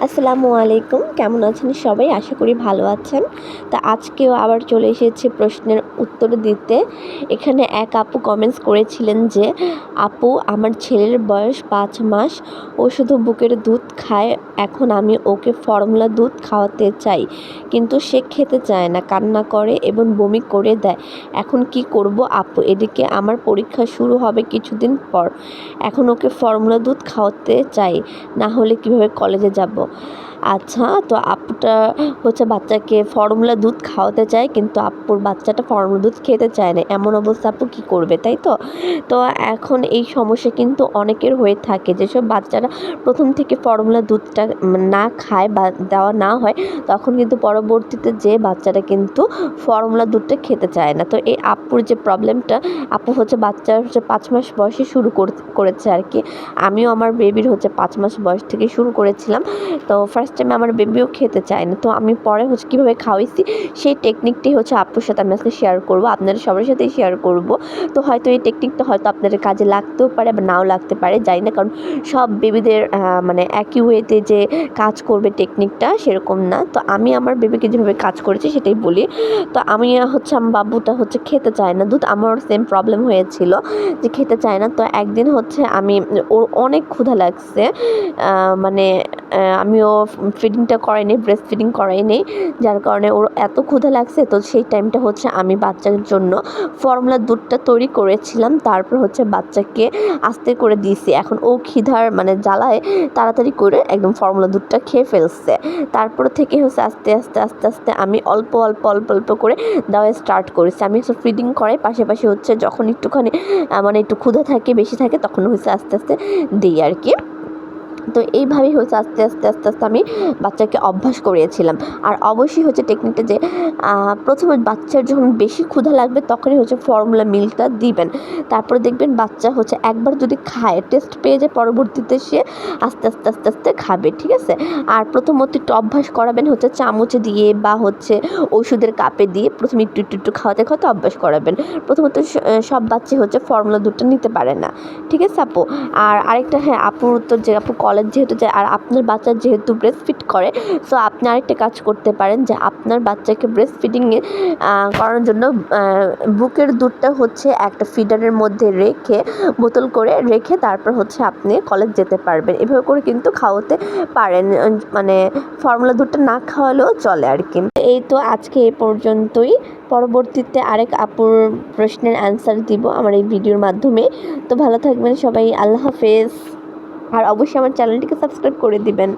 আসসালামু আলাইকুম। কেমন আছেন সবাই? আশা করি ভালো আছেন। তা আজকেও আবার চলে এসেছি প্রশ্নের উত্তর দিতে। এখানে এক আপু কমেন্টস করেছিলেন যে, আপু, আমার ছেলের বয়স পাঁচ মাস। ও শুধু বুকের দুধ খায়। এখন আমি ওকে ফর্মুলা দুধ খাওয়াতে চাই। কিন্তু সে খেতে চায় না, কান্না করে এবং বমি করে দেয়। এখন কি করব আপু? এদিকে আমার পরীক্ষা শুরু হবে কিছুদিন পর। এখন ওকে ফর্মুলা দুধ খাওয়াতে চাই। না হলে কীভাবে কলেজে যাব। আচ্ছা তো আপুটা হচ্ছে বাচ্চাকে ফর্মুলা দুধ খাওয়াতে চায়, কিন্তু আপুর বাচ্চাটা ফর্মুলা দুধ খেতে চায় না। এমন অবস্থা আপু কী করবে, তাই তো? তো এখন এই সমস্যা কিন্তু অনেকের হয়ে থাকে, যেসব বাচ্চারা প্রথম থেকে ফর্মুলা দুধটা না খায় বা দেওয়া না হয়, তখন কিন্তু পরবর্তীতে যে বাচ্চাটা কিন্তু ফর্মুলা দুধটা খেতে চায় না। তো এই আপুর যে প্রবলেমটা আপু হচ্ছে বাচ্চার হচ্ছে পাঁচ মাস বয়সে শুরু করেছে আর কি। আমিও আমার বেবির হচ্ছে পাঁচ মাস বয়স থেকে শুরু করেছিলাম। তো ফার্স্ট টাইমে আমার বেবিও খেতে চায় না। তো আমি পরে হচ্ছে কীভাবে খাওয়াইছি, সেই টেকনিকটি হচ্ছে আপুর সাথে আমি আজকে শেয়ার করব, আপনাদের সবার সাথেই শেয়ার করব। তো হয়তো এই টেকনিকটা হয়তো আপনাদের কাজে লাগতেও পারে বা নাও লাগতে পারে, জানি না, কারণ সব বেবিদের মানে একই ওয়েতে যে কাজ করবে টেকনিকটা সেরকম না। তো আমি আমার বেবিকে যেভাবে কাজ করেছি সেটাই বলি। তো আমি হচ্ছে আমার বাবুটা হচ্ছে খেতে চায় না। দুধ আমার সেম প্রবলেম হয়েছিল যে খেতে চায় না। তো একদিন হচ্ছে আমি, ওর অনেক ক্ষুধা লাগছে মানে আমিও ফিডিংটা করাইনি ব্রেস্ট ফিডিং করাইনি যার কারণে ওর এত ক্ষুধা লাগছে। তো সেই টাইমটা হচ্ছে আমি বাচ্চার জন্য ফর্মুলা দুধটা তৈরি করেছিলাম, তারপর হচ্ছে বাচ্চাকে আস্তে করে দিয়েছি। এখন ও খিদার মানে জ্বালায় তাড়াতাড়ি করে একদম ফর্মুলা দুধটা খেয়ে ফেলছে। তারপর থেকে হচ্ছে আস্তে আস্তে আস্তে আস্তে আমি অল্প অল্প অল্প অল্প করে দেওয়া স্টার্ট করেছি। আমি হচ্ছে ফিডিং করাই, পাশাপাশি হচ্ছে যখন একটুখানি মানে একটু ক্ষুধা থাকে, বেশি থাকে, তখন হচ্ছে আস্তে আস্তে দিই আর কি। তো এইভাবেই হচ্ছে আস্তে আস্তে আস্তে আস্তে আমি বাচ্চাকে অভ্যাস করিয়েছিলাম। আর অবশ্যই হচ্ছে টেকনিকটা যে প্রথমে বাচ্চার যখন বেশি ক্ষুধা লাগবে তখনই হচ্ছে ফর্মুলা মিল্কটা দিবেন। তারপরে দেখবেন বাচ্চা হচ্ছে একবার যদি খায় টেস্ট পেয়ে যায়, পরবর্তীতে সে আস্তে আস্তে আস্তে আস্তে খাবে, ঠিক আছে? আর প্রথমত একটু অভ্যাস করাবেন হচ্ছে চামচ দিয়ে বা হচ্ছে ওষুধের কাপে দিয়ে প্রথমে একটু একটু একটু খাওয়াতে খাওয়াতে অভ্যাস করাবেন। প্রথমত সব বাচ্চা হচ্ছে ফর্মুলা দুধটা নিতে পারে না, ঠিক আছে আপু? আর আরেকটা হ্যাঁ আপুর তো যে আপু কল কলেজ যেহেতু যায় আর আপনার বাচ্চা যেহেতু ব্রেস্ট ফিট করে সো আপনি আরেকটা কাজ করতে পারেন যে আপনার বাচ্চাকে ব্রেস্ট ফিডিংয়ে করানোর জন্য বুকের দুধটা হচ্ছে একটা ফিডারের মধ্যে রেখে, বোতল করে রেখে তারপর হচ্ছে আপনি কলেজ যেতে পারবেন। এভাবে করে কিন্তু খাওয়াতে পারেন মানে ফর্মুলা দুধটা না খাওয়ালেও চলে আর কি। এই তো আজকে এ পর্যন্তই। পরবর্তীতে আরেক আপুর প্রশ্নের অ্যান্সার দিব আমার এই ভিডিওর মাধ্যমে। তো ভালো থাকবেন সবাই, আল্লাহ হাফেজ। আর অবশ্যই আমার চ্যানেলটিকে সাবস্ক্রাইব করে দিবেন।